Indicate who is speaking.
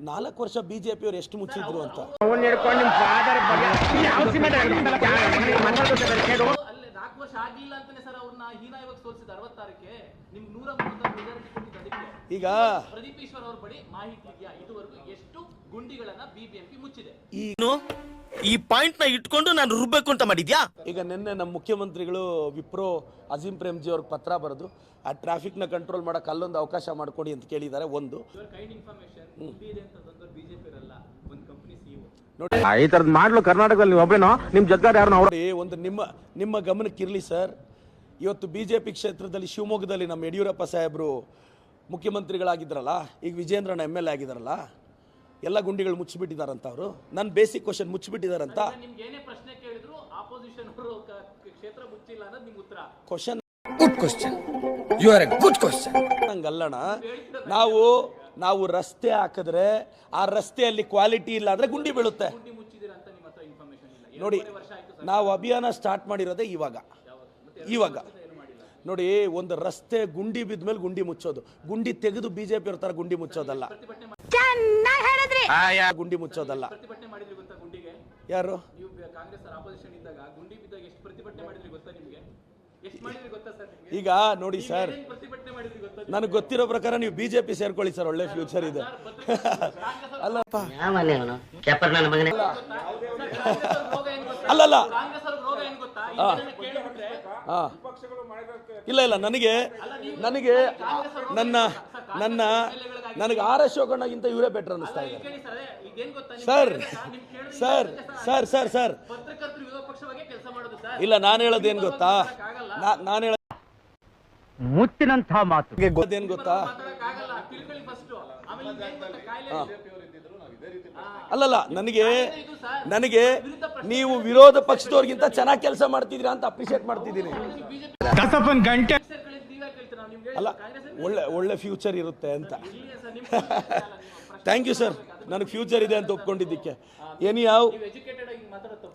Speaker 1: ನಾಲ್ಕು ವರ್ಷ ಬಿಜೆಪಿ ಅವ್ರು ಎಷ್ಟು ಮುಚ್ಚಿದ್ರು ಅಂತ. ಈಗ
Speaker 2: ಪ್ರದೀಪೇಶ್ವರ್ ಅವ್ರ ಬಳಿ ಮಾಹಿತಿ ಇದೆಯಾ? ಇದುವರೆಗೂ ಎಷ್ಟು ಗುಂಡಿಗಳನ್ನ ಬಿಬಿಎಂಪಿ ಮುಚ್ಚಿದೆ?
Speaker 3: ಈ ಪಾಯಿಂಟ್ನ ಇಟ್ಕೊಂಡು ನಾನು ರುಬ್ಬೇಕು ಅಂತ ಮಾಡಿದ್ಯಾ?
Speaker 1: ಈಗ ನಿನ್ನೆ ನಮ್ಮ ಮುಖ್ಯಮಂತ್ರಿಗಳು ವಿಪ್ರೋ ಅಜೀಂ ಪ್ರೇಮ್ಜಿ ಅವ್ರಿಗೆ ಪತ್ರ ಬರೆದು ಆ ಟ್ರಾಫಿಕ್ನ ಕಂಟ್ರೋಲ್ ಮಾಡೋಕೆ ಅಲ್ಲೊಂದು ಅವಕಾಶ ಮಾಡಿಕೊಡಿ ಅಂತ ಕೇಳಿದ್ದಾರೆ ಒಂದು.
Speaker 2: ಇವ್ರ ಕೈಂಡ್ ಇನ್ಫಾರ್ಮೇಶನ್ ಗುಂಡಿ ಇದೆ ಅಂತಂದ್ರೆ ಬಿಜೆಪಿ ಇರಲ್ಲ ಒಂದು ಕಂಪನಿ ಸಿಇಒ
Speaker 1: ನೋಡಿ.
Speaker 4: ಈ ತರದ್ ಮಾಡ್ಲು ಕರ್ನಾಟಕದಲ್ಲಿ ನೀವು ಒಬ್ಬರೇನೋ ನಿಮ್ ಜಗ್ಗಾರ ಯಾರು ಅವ್ರ
Speaker 1: ನೋಡಿ ಒಂದು ನಿಮ್ಮ ನಿಮ್ಮ ಗಮನಕ್ಕಿರಲಿ ಸರ್ ಇವತ್ತು ಬಿ ಜೆ ಪಿ ಕ್ಷೇತ್ರದಲ್ಲಿ ಶಿವಮೊಗ್ಗದಲ್ಲಿ ನಮ್ಮ ಯಡಿಯೂರಪ್ಪ ಸಾಹೇಬ್ರು ಮುಖ್ಯಮಂತ್ರಿಗಳಾಗಿದ್ರಲ್ಲ ಈಗ ವಿಜೇಂದ್ರನ ಎಂ ಎಲ್ ಎ ಆಗಿದ್ದಾರಲ್ಲ ಎಲ್ಲ ಗುಂಡಿಗಳು ಮುಚ್ಚಿಬಿಟ್ಟಿದಾರಂತ ಅವರು ನನ್ನ ಬೇಸಿಕ್ ಕ್ವಶನ್ ಮುಚ್ಚಿಬಿಟ್ಟಿದಾರಂತ
Speaker 2: ನಿಮ್ಗೆ ಏನೇ ಪ್ರಶ್ನೆ ಕೇಳಿದ್ರು ಆಪೋಸಿಷನ್ ಅವರು ಕ್ಷೇತ್ರ ಮುಚ್ಚಿಲ್ಲ ಅನ್ನೋದು ನಿಮ್ಗೆ ಉತ್ತರ.
Speaker 1: Question
Speaker 5: good question you are a good question
Speaker 1: ಹಂಗಲ್ಲಣ ನಾವು ನಾವು ರಸ್ತೆ ಹಾಕಿದ್ರೆ ಆ ರಸ್ತೆಯಲ್ಲಿ ಕ್ವಾಲಿಟಿ ಇಲ್ಲ ಅಂದ್ರೆ ಗುಂಡಿ ಬೀಳುತ್ತೆ. ನೋಡಿ
Speaker 2: ಎರಡೂವರೆ ವರ್ಷ ಆಯ್ತು
Speaker 1: ನಾವು ಅಭಿಯಾನ ಸ್ಟಾರ್ಟ್ ಮಾಡಿರೋದೇ ಇವಾಗ. ಇವಾಗ. ನೋಡಿ ಒಂದು ರಸ್ತೆ ಗುಂಡಿ ಬಿದ್ದ ಮೇಲೆ ಗುಂಡಿ ಮುಚ್ಚೋದು. ಗುಂಡಿ ತೆಗೆದು ಬಿಜೆಪಿ ಅವ್ರ ತರ ಗುಂಡಿ ಮುಚ್ಚೋದಲ್ಲ. ಗುಂಡಿ ಮುಚ್ಚೋದಲ್ಲ.
Speaker 2: ಪ್ರತಿಭಟನೆ ಮಾಡಿದ್ರಿ ಗೊತ್ತಾ ಗುಂಡಿಗೆ?
Speaker 1: ಯಾರು?
Speaker 2: ನೀವು ಬೆ- ಕಾಂಗ್ರೆಸ್ ಆಪೋಸಿಷನ್ ಇದ್ದಾಗ ಗುಂಡಿ ಬಿದ್ದಾಗ ಎಷ್ಟು ಪ್ರತಿಭಟನೆ ಮಾಡಿದ್ರಿ ಗೊತ್ತಾ ನಿಮ್ಗೆ? ಎಷ್ಟು ಮಾಡಿದ್ರಿ ಗೊತ್ತಾ ಸರ್ ನಿಮ್ಗೆ?
Speaker 1: ಈಗ ನೋಡಿ ಸರ್
Speaker 2: ಏನ್ ಮಾಡಿದ್ರಿ ಗೊತ್ತಾ
Speaker 1: ನನಗೆ ಗೊತ್ತಿರೋ ಪ್ರಕಾರ ನೀವು ಬಿಜೆಪಿ ಸೇರ್ಕೊಳ್ಳಿ ಸರ್ ಒಳ್ಳೆ ಫ್ಯೂಚರ್ ಇದೆ. ಅಲ್ಲಪ್ಪ. ಅಲ್ಲಲ್ಲ. ಇಲ್ಲ ಇಲ್ಲ ನನಗೆ ನನಗೆ ನನ್ನ ನನ್ನ ನನಗೆ ಆರ್ ಅಶೋಕಣ್ಣಗಿಂತ ಇವರೇ ಬೆಟರ್ ಅನ್ನಿಸ್ತಾ ಇದೆ
Speaker 2: sir
Speaker 1: sir sir sir sir sir.
Speaker 2: ಪತ್ರಕರ್ತರು ವಿರೋಧ ಪಕ್ಷವಾಗಿ ಕೆಲಸ ಮಾಡೋದು ಸರ್.
Speaker 1: ಇಲ್ಲ ನಾನು ಹೇಳೋದೇನು ಗೊತ್ತಾ? ನಾನು ಹೇಳ
Speaker 4: ಮುತ್ತಿನಂತ ಮಾತು.
Speaker 1: ಗೊತ್ತಾ
Speaker 2: ಮಾತಾಡಕ್ಕಾಗಲ್ಲ ತಿಳ್ಕೊಳ್ಳಿ ಫಸ್ಟ್ ಆಮೇಲೆ ಇದೇನ್ ಗೊತ್ತಾ?
Speaker 1: ಅಲ್ಲಲ್ಲ ನನಗೆ ನನಗೆ ನೀವು ವಿರೋಧ ಪಕ್ಷದವ್ರಿಗಿಂತ ಚೆನ್ನಾಗಿ ಕೆಲಸ ಮಾಡ್ತಿದ್ದೀರಾ ಅಂತ ಅಪ್ರಿಷಿಯೇಟ್ ಮಾಡ್ತಿದ್ದೀನಿ. ಅಲ್ಲ ಒಳ್ಳೆ ಒಳ್ಳೆ ಫ್ಯೂಚರ್ ಇರುತ್ತೆ ಅಂತ. ಥ್ಯಾಂಕ್ ಯು ಸರ್ ನನಗೆ ಫ್ಯೂಚರ್ ಇದೆ ಅಂತ ಒಪ್ಕೊಂಡಿದ್ದಕ್ಕೆ. ಏನಿ ಯಾವ
Speaker 2: ಎಜುಕೇಟೆಡ್ ಆಗಿ ಮಾತಾಡೋದು